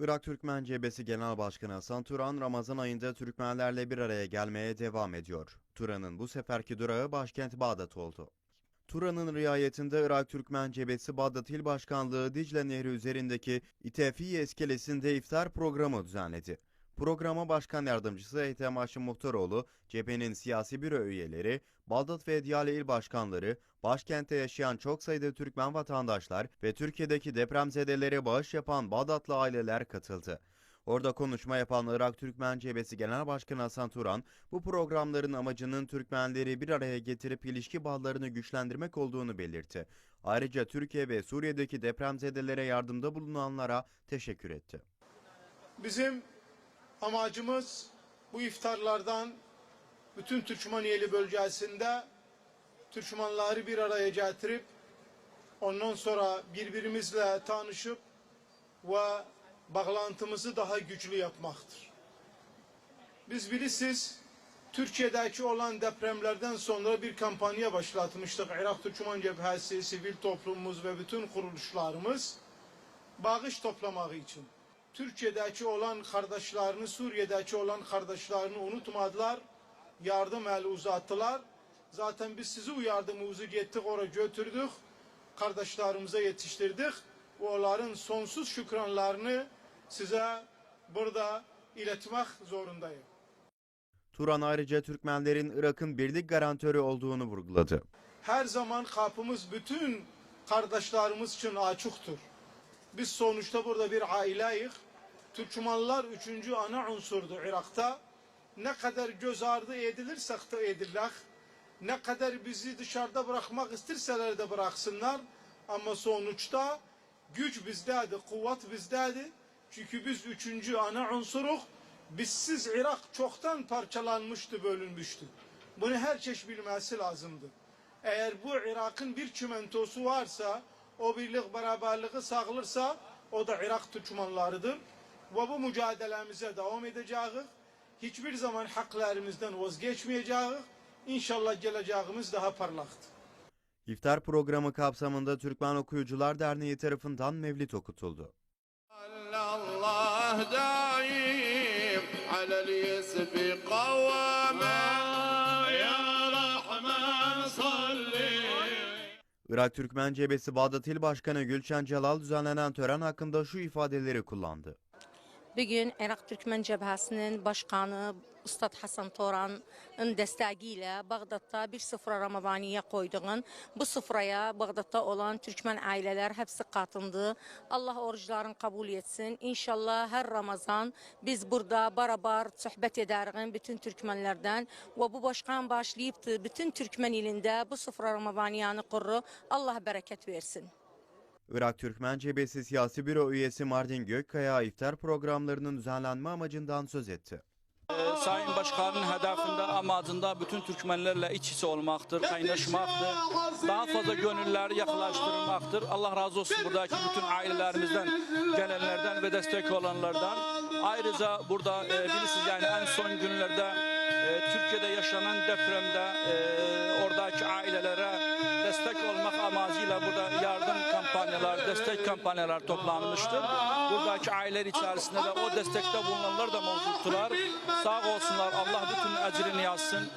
Irak Türkmen Cebesi Genel Başkanı Hasan Turan, Ramazan ayında Türkmenlerle bir araya gelmeye devam ediyor. Turan'ın bu seferki durağı başkent Bağdat oldu. Turan'ın riayetinde Irak Türkmen Cebesi Bağdat İl Başkanlığı Dicle Nehri üzerindeki İtefiye iskelesinde iftar programı düzenledi. Programa Başkan Yardımcısı Ethem Haşim Muhtaroğlu, cephenin siyasi büro üyeleri, Bağdat ve Diyale il başkanları, başkentte yaşayan çok sayıda Türkmen vatandaşlar ve Türkiye'deki depremzedelere bağış yapan Bağdatlı aileler katıldı. Orada konuşma yapan Irak Türkmen Cebesi Genel Başkanı Hasan Turan, bu programların amacının Türkmenleri bir araya getirip ilişki bağlarını güçlendirmek olduğunu belirtti. Ayrıca Türkiye ve Suriye'deki depremzedelere yardımda bulunanlara teşekkür etti. Bizim amacımız bu iftarlardan bütün Türkmeniyeli bölgesinde Türkmenleri bir araya getirip ondan sonra birbirimizle tanışıp ve bağlantımızı daha güçlü yapmaktır. Biz bilirsiniz Türkiye'deki olan depremlerden sonra bir kampanya başlatmıştık. Irak Türkmen Cephesi, sivil toplumumuz ve bütün kuruluşlarımız bağış toplamak için. Türkiye'deki olan kardeşlerini, Suriye'deki olan kardeşlerini unutmadılar. Yardım eli uzattılar. Zaten biz sizi uyardığımızı gittik oraya götürdük. Kardeşlerimize yetiştirdik. Onların sonsuz şükranlarını size burada iletmek zorundayım. Turan ayrıca Türkmenlerin Irak'ın birlik garantörü olduğunu vurguladı. Her zaman kapımız bütün kardeşlerimiz için açıktır. Biz sonuçta burada bir aileyiz. Türkmenler üçüncü ana unsurdu Irak'ta. Ne kadar göz ardı edilirsek de edilirler. Ne kadar bizi dışarıda bırakmak isterseler de bıraksınlar. Ama sonuçta güç bizdedir, kuvvet bizdedir. Çünkü biz üçüncü ana unsuruk. Bizsiz Irak çoktan parçalanmıştı, bölünmüştü. Bunu herkes bilmesi lazımdır. Eğer bu Irak'ın bir çimentosu varsa, o birlik beraberliği sağlanırsa, o da Irak Türkmenleridir ve bu mücadelemize devam edeceğiz. Hiçbir zaman haklarımızdan vazgeçmeyeceğiz. İnşallah geleceğimiz daha parlaktır. İftar programı kapsamında Türkmen Okuyucular Derneği tarafından mevlit okutuldu. Allah daim alel yesbi kavame Irak Türkmen Cebesi Bağdat İl Başkanı Gülşen Celal düzenlenen tören hakkında şu ifadeleri kullandı. Bugün Irak Türkmen Cəbhəsinin başkanı Ustad Hasan Toran'ın dəstəyi Bağdatda bir sıfıra Ramazaniyə qoyduğun bu sıfıraya Bağdatda olan Türkmen aileler hepsi katındı. Allah oruçların kabul etsin. İnşallah her Ramazan biz burada barabar söhbət edərik bütün Türkmenlerden ve bu başkan başlayıbdı bütün Türkmen ilinde bu sıfıra Ramazaniyanı qurru. Allah bereket versin. Irak Türkmen Cebesi Siyasi Büro üyesi Mardin Gökkaya iftar programlarının düzenlenme amacından söz etti. Ee, Sayın Başkanın hedefinde amacında bütün Türkmenlerle iç içe olmaktır, kaynaşmaktır. Daha fazla gönülleri yaklaştırmaktır. Allah razı olsun buradaki bütün ailelerimizden, gelenlerden ve destek olanlardan. Ayrıca burada e, bilirsiniz yani en son günlerde e, Türkiye'de yaşanan depremde e, oradaki ailelere destek olmak amacıyla burada yardım kampanyalar, destek kampanyalar toplanmıştır. Buradaki aileler içerisinde de o destekte bulunanlar da mevcuttular. Sağ olsunlar Allah bütün ecrini yazsın.